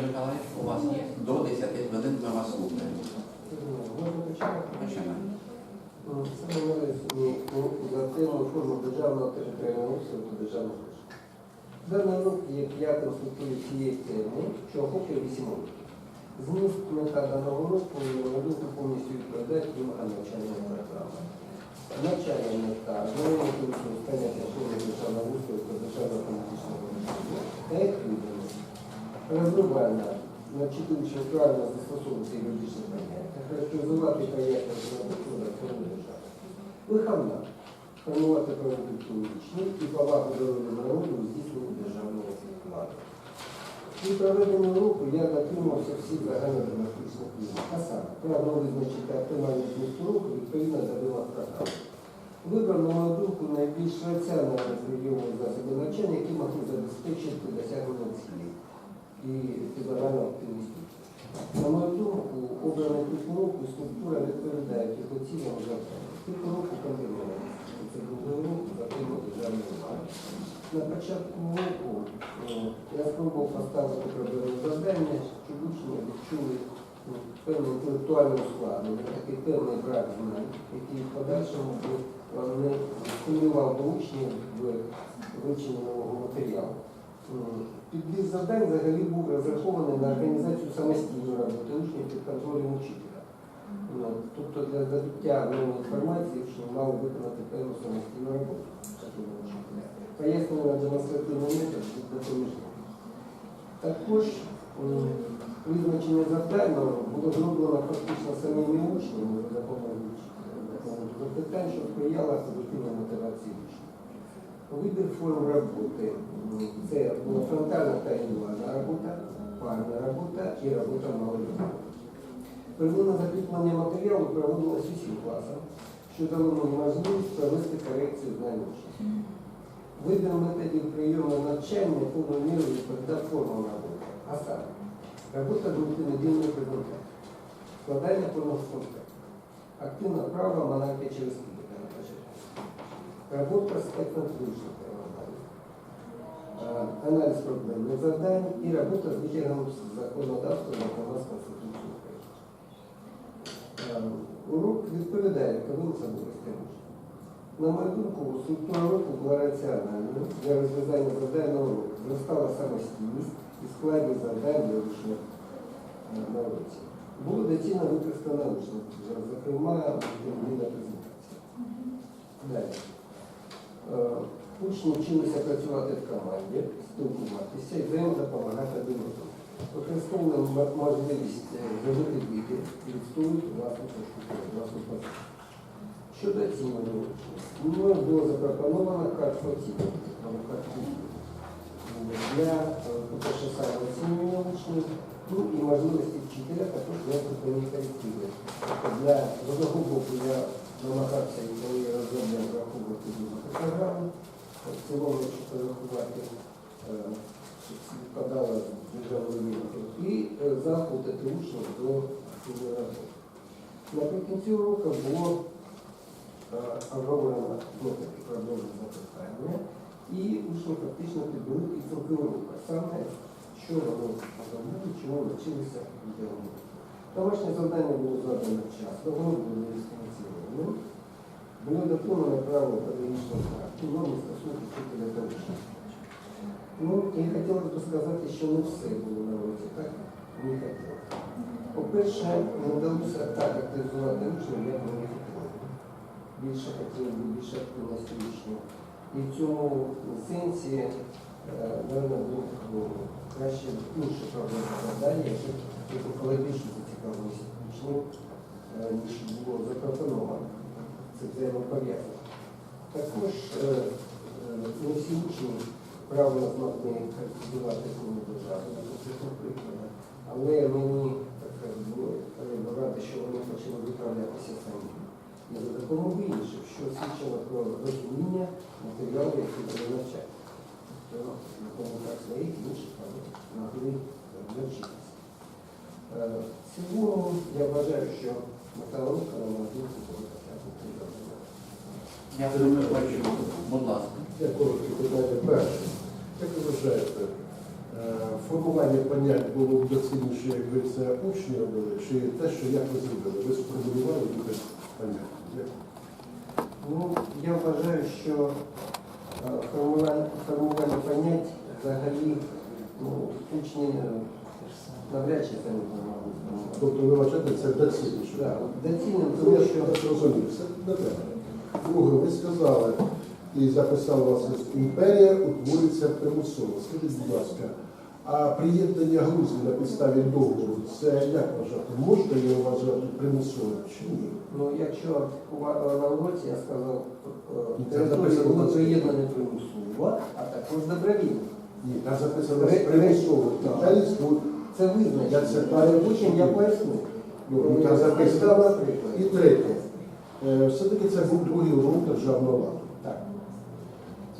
Володимир у вас є до 10 хвилин, ми вас слухаємо. Починаємо. Тему форму державного територіального устрою та державного кошту. Даний урок є п'ятим структурі цієї теми, що охоплює 8 років. Зміст мета даного на мою повністю відповідає вимогам навчальної програми. Навчальна мета, знайомити використання форми державного устрою та державного політичного та як відомість. Розвивальна, навчити учнів правильно застосовувати юридичні поняття, характеризувати поняття форми держави. Виховна, формувати учнів і повагу до народу у здійсненні державного влади. При проведенні уроку я дотримався всіх загальнодемократичних вимог. А саме, правильно визначити оптимальний зміст уроку відповідно до вимог програми. Вибрав, на думку, найбільш раціональні прийоми засоби навчання, які могли забезпечити досягнення цілей і федерального оптимістичного. На мою думку, обраний тип уроку структура відповідають його цілям і завданням. Тип уроку. Це другий урок за тему державної влади. На початку уроку е, я спробував поставити проблемне завдання, щоб учні відчули ну, певну інтелектуальну складність, такий певний брак знань, який в подальшому би не стимулював до учнів в вивченні нового матеріалу. М, Підбір завдань взагалі був розрахований на організацію самостійної роботи учнів під контролем учителя. Тобто для здобуття нової інформації учні мали виконати певну самостійну роботу. Пояснювання демонстративний метод був допоміжний. Також визначення завдань було зроблено фактично самими учнями за допомогою учителя. за допомогою Запитань, що сприяло позитивній мотивації учнів. Вибір форм роботи. Це фронтальна та індивідуальна робота, парна робота і робота роботи. Первинне закріплення матеріалу проводилось усім класам, що дало мені можливість провести корекцію знань. Вибір методів прийому навчання повною мірою відповідав формам роботи. А саме, робота недільної презентації, складання повного контакту, активна права монархія через. Робота з етнокружними програмами, аналіз проблемних завдань і робота з витягом законодавства на з Конституції України. Урок відповідає особливостям учня. На мою думку, структура уроку була раціональною для розв'язання завдань на урок. Зростала самостійність і складність завдань для е, на уроці. Було доцільно використано учнів, зокрема, на презентації. Далі. Е, Учні вчилися працювати в команді, спілкуватися і взаємодопомагати один одному. Використовували можливість е, зробити і відстоювати власну власну позицію. Щодо оцінювання учнів, мною було запропоновано карту оцінювання. для, е, по-перше, самооцінювання учнів, ну і можливості вчителя також внести певні корективи. Тобто для одного боку я намагався, і коли я розробляв враховувати дуже програму, в цілому, якщо порахувати, е, щоб співпадало з державною ринком, і е, заохотити учнів до активної роботи. Наприкінці уроку було е, оговорено методи проблемного запитання, і учні фактично підберуть підсумки уроку. Саме, що вони зробили, чому навчилися відділення. Домашнє завдання було задано вчасно, воно було дистанційним. Було дотримано право педагогічного практики, норми стосунки вчителя та учня. Ну, і хотілося б сказати, що не все було на уроці, так? Не хотілося. По-перше, не вдалося так активізувати учнів, як вони хотіли. Більше хотіли більше активності учнів. І в цьому сенсі, е, мабуть, було ну, краще інше проблемне завдання, яке викликало більшу зацікавленість учнів, е, ніж було запропоновано. Це взаємопов'язано. Також е, е, не всі учні правильно змогли характеризувати кому державу на конкретних але мені так було рада, що вони почали виправлятися самі. І за допомогою інших, що свідчило про розуміння матеріалу, який вони. Тобто, тому так своїх інших вони могли навчитися. Е, В цілому я вважаю, що металурка на мою думку буде досягнути завдання. Дякую, ми бачимо. Будь ласка. Я коротке питання перше. Як ви вважаєте, е, формування понять було б доцільніше, якби це учні робили, чи те, що як ви зробили? Ви сформулювали буде поняття. Ну, я вважаю, що е, формування, взагалі ну, учні е, навряд чи це не можуть. Тобто ви вважаєте це доцільніше? Да, доцільним, Ну, тому я що так розумію, все не треба. Друге, ви сказали і записав вас лист, імперія утворюється примусово. Скажіть, будь ласка, а приєднання Грузії на підставі договору, це як вважати? Можна його вважати примусовим чи ні? ну, якщо у ва- на уроці я сказав, Ну, е, це території записано були на примусово, а також добровільно. Ні, там записано Ре- примусово. так. Італійську, Це. Я це так потім я поясню. ну, і там записано. І третє. Е, Все-таки це був другий урок державного ладу. Так.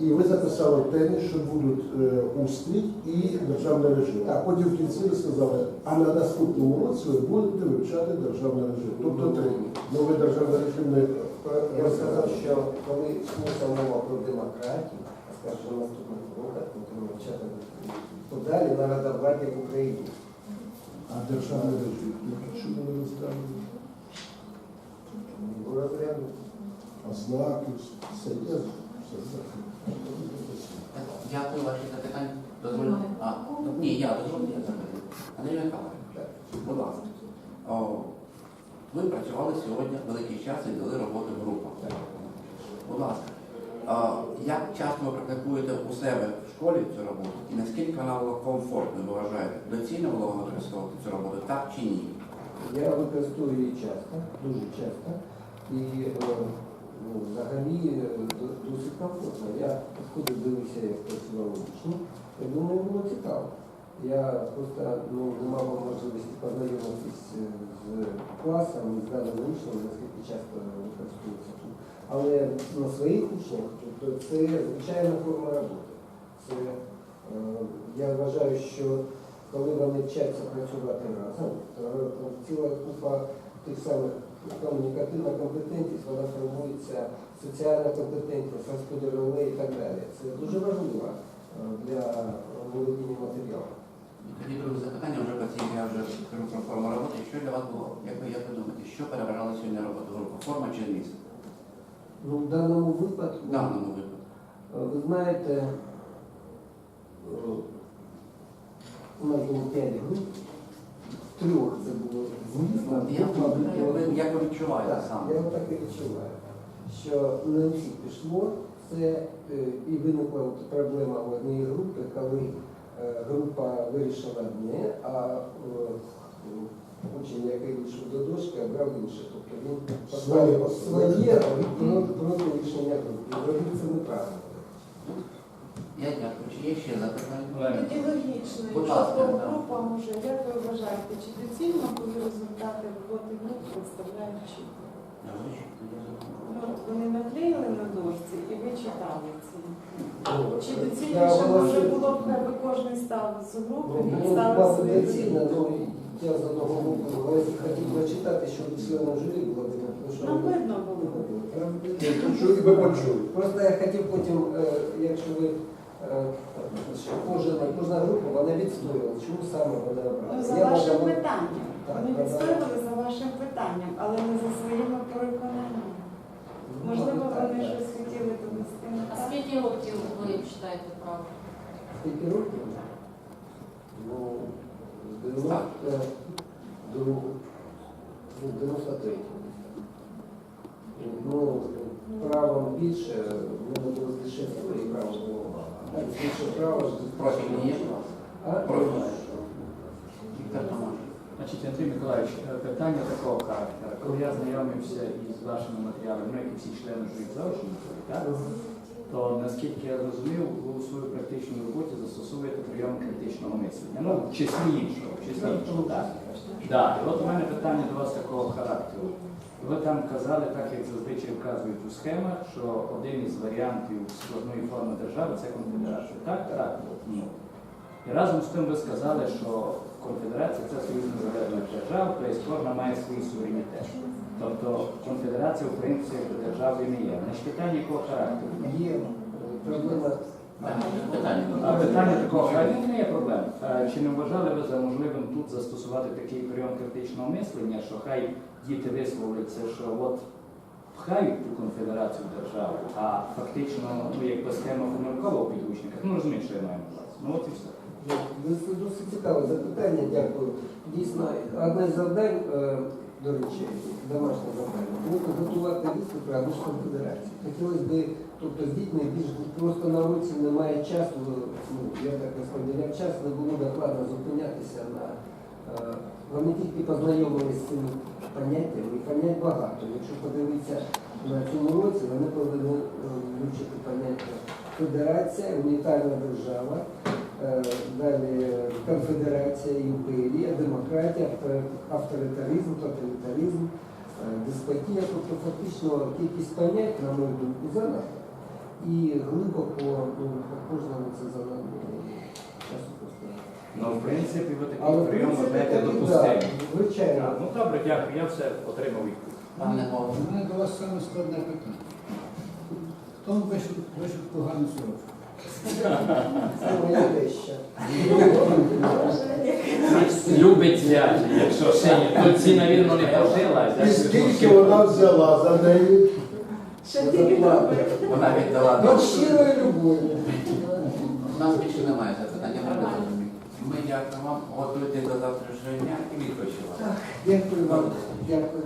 І ви записали темі, що будуть е, устрій і державний режим. А потім в кінці ви сказали, а на наступному році ви будете вивчати державний режим. Тобто три. Новий державний режим не Я сказав, що коли йшлося мова про демократію, скажу, наступних уроках ми будемо вчати подалі народовладдя в Україні. а державний режим. Чому не розглянули? Його розгляну. Ознаки, все є. Все є. Дякую ваші запитання. Дозвольте. А, ну, ні, я дозвольте, я запитаю. Андрій Михайлович, будь ласка. О, ви працювали сьогодні великий час і дали роботу в групах. Будь ласка, як часто ви практикуєте у себе в школі цю роботу? І наскільки вона була комфортною, ви вважаєте? Доцільно було використовувати цю роботу, так чи ні? Я використовую її часто, дуже часто. І е, ну, взагалі е, досить комфортно. Я підходив, дивився, як працювали учні. Я думаю, було цікаво. Я просто ну, не мав можливості познайомитись з класом, з даними учнями, наскільки часто використовується тут. Але на своїх учнях тобто це звичайна форма роботи. Це, е, я вважаю, що коли вони вчаться працювати разом, то ціла купа тих самих комунікативна компетентність, вона формується, соціальна компетентність, розподіл і так далі. Це дуже важливо е, для володіння матеріалом. І тоді друге запитання вже по я вже про форму роботи. Що для вас було? Як ви, як ви думаєте, що переважало сьогодні роботу групи? Форма чи зміст? Ну, в даному випадку, В даному випадку. е, ви знаєте, е, у нас було 5 груп, трьох це було змісно, Я, мабуть, як, ви, було- як ви відчуваєте Так, саме? я так і відчуваю, що не всіх пішло. Це е, і виникла от проблема в одній групі, коли е, група вирішила одне, а е, учень, який вийшов до дошки, обрав інше. Тобто він Своє поставив своє проти проти рішення групи. І зробив це неправильно. Я дякую. Чи є ще запитання? Тоді логічно, Будь якщо ласка, да. група може, як ви вважаєте, чи доцільно були результати роботи груп представляючи? Я вирішив, тоді я. Ну, от вони наклеїли на дошці і ви читали це. Чи доцільніше може було б, якби кожен став з групи, Ну, свою доцільно, ну, я з одного боку хотів прочитати, що членом журі було видно, тому що Нам видно було. Я почув, і ви почули. Просто я хотів потім, е, якщо ви е, що кожна, кожна група, вона відстоювала, чому саме вона Ну, обрала. за Я вашим вважав- питанням. Так, Вони вона- відстоювали за вашим питанням, але не за своїми переконаннями. Можливо, Ну, так, вони так. щось хотіли довести не А так. скільки років ви читаєте право? Скільки років? Ну, з 92 ну, 93 Ну, правом більше, в було лише історії право було. Більше право. Профільні є? А? Віктор Томаш. Значить, Андрій Миколаївич, е, питання такого характеру. Коли я знайомився із вашими матеріалами, ну, як і всі члени журі заочно, так, то наскільки я зрозумів, ви у своїй практичній роботі застосовуєте прийом критичного мислення. Ну, в числі іншого, в числі іншого, так. Да. І от у мене питання до вас такого характеру. Ви там казали, так як зазвичай вказують у схемах, що один із варіантів складної форми держави це конфедерація. Так, так. Ну. І разом з тим ви сказали, що конфедерація це союз незалежних держав, тобто кожна має свій суверенітет. Тобто конфедерація в принципі державою не є. Значить, питання якого характеру? Є проблема. А питання такого характеру не є проблем. Чи не вважали ви за можливим тут застосувати такий прийом критичного мислення, що хай діти висловляться, що от пхають ту конфедерацію державу, а фактично ну, якби схема помилкова у підручниках, ну розумієш, що я маю на увазі. Ну от і все. Це досить цікаве запитання, дякую. Дійсно, одне з завдань, е, до речі, домашнє завдання, було готувати виступи або ж конфедерації. Хотілося б, тобто з дітьми більш просто на уроці немає часу, ну, я так розподіляв час, не було докладно зупинятися на. е, Вони тільки познайомилися з цими поняттями, і понять багато. Якщо подивитися на цьому році, вони повинні е, вивчити поняття федерація, унітарна держава, далі конфедерація, імперія, демократія, авторитаризм, тоталітаризм, е, деспотія, тобто фактично кількість понять, на мою думку, занадто. І глибоко ну, кожному це занадто часу просто. Ну, в принципі, ви такий прийом ведете так, Звичайно. Ну добре, дякую, я все отримав відповідь. Пане голово. У мене до вас саме складне питання. Хто вишив погану сорочку? Це моя теща. Любить зять, якщо ще є. Тут ці, навірно, не пожила. І скільки вона взяла за неї? Ще тільки добре. Вона віддала. От щирої любові. У нас більше немає запитання, правда? Ми дякуємо вам, готуйте до завтрашнього дня і відпочивайте. Дякую вам. Дякую.